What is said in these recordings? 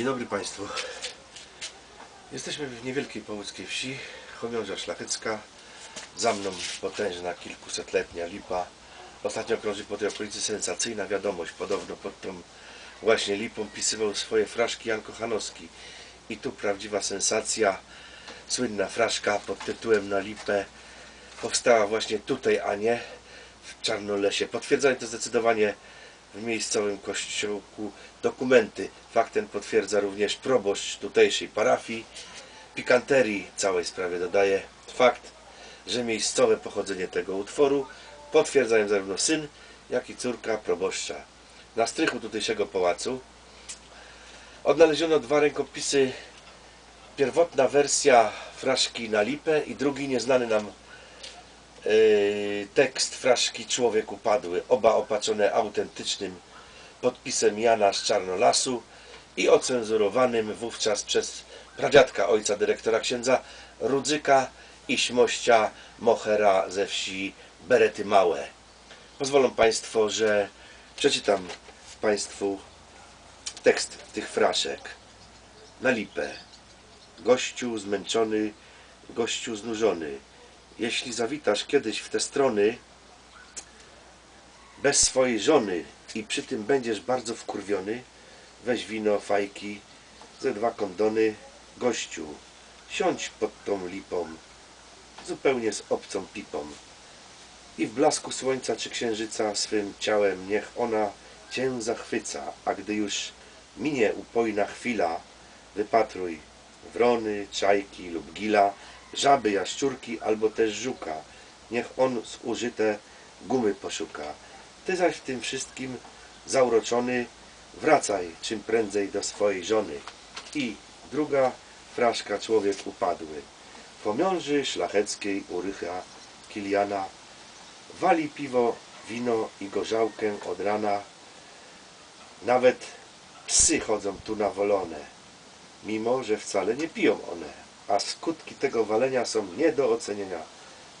Dzień dobry Państwu. Jesteśmy w niewielkiej połódzkiej wsi, Chomiąża Szlachecka. Za mną potężna, kilkusetletnia lipa. Ostatnio krąży po tej okolicy sensacyjna wiadomość. Podobno pod tą właśnie lipą pisywał swoje fraszki Jan Kochanowski. I tu prawdziwa sensacja. Słynna fraszka pod tytułem Na lipę powstała właśnie tutaj, a nie w Czarnolesie. Potwierdzają to zdecydowanie w miejscowym kościołku dokumenty. Fakt ten potwierdza również proboszcz tutejszej parafii. Pikanterii całej sprawie dodaje fakt, że miejscowe pochodzenie tego utworu potwierdzają zarówno syn, jak i córka proboszcza. Na strychu tutejszego pałacu odnaleziono dwa rękopisy. Pierwotna wersja fraszki na lipę i drugi nieznany nam tekst fraszki Człowiek upadły, oba opatrzone autentycznym podpisem Jana z Czarnolasu i ocenzurowanym wówczas przez pradziadka ojca dyrektora księdza Rudzyka i śmościa Mochera ze wsi Berety Małe. Pozwolą Państwo, że przeczytam Państwu tekst tych fraszek. Na lipę. Gościu zmęczony, gościu znużony jeśli zawitasz kiedyś w te strony bez swojej żony i przy tym będziesz bardzo wkurwiony, weź wino, fajki, ze dwa kondony, gościu, siądź pod tą lipą, zupełnie z obcą pipą. I w blasku słońca czy księżyca swym ciałem niech ona cię zachwyca, a gdy już minie upojna chwila, wypatruj wrony, czajki lub gila, żaby, jaszczurki albo też żuka. Niech on zużyte gumy poszuka. Ty zaś w tym wszystkim zauroczony wracaj czym prędzej do swojej żony. I druga fraszka człowiek upadły. Pomiąży szlacheckiej urycha Kiliana wali piwo, wino i gorzałkę od rana. Nawet psy chodzą tu nawolone, mimo że wcale nie piją one a skutki tego walenia są nie do ocenienia.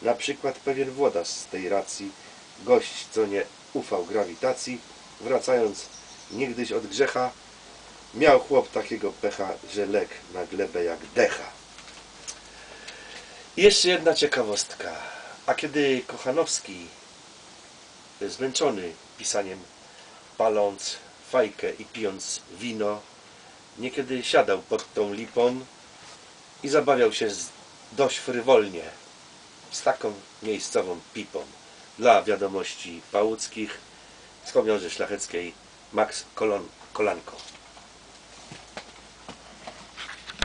Na przykład pewien włodarz z tej racji, gość, co nie ufał grawitacji, wracając niegdyś od grzecha, miał chłop takiego pecha, że legł na glebę jak decha. I jeszcze jedna ciekawostka. A kiedy Kochanowski, zmęczony pisaniem, paląc fajkę i pijąc wino, niekiedy siadał pod tą lipą i zabawiał się dość frywolnie z taką miejscową pipą. Dla wiadomości pałuckich z Chomiąży Szlacheckiej Max Kolon, Kolanko.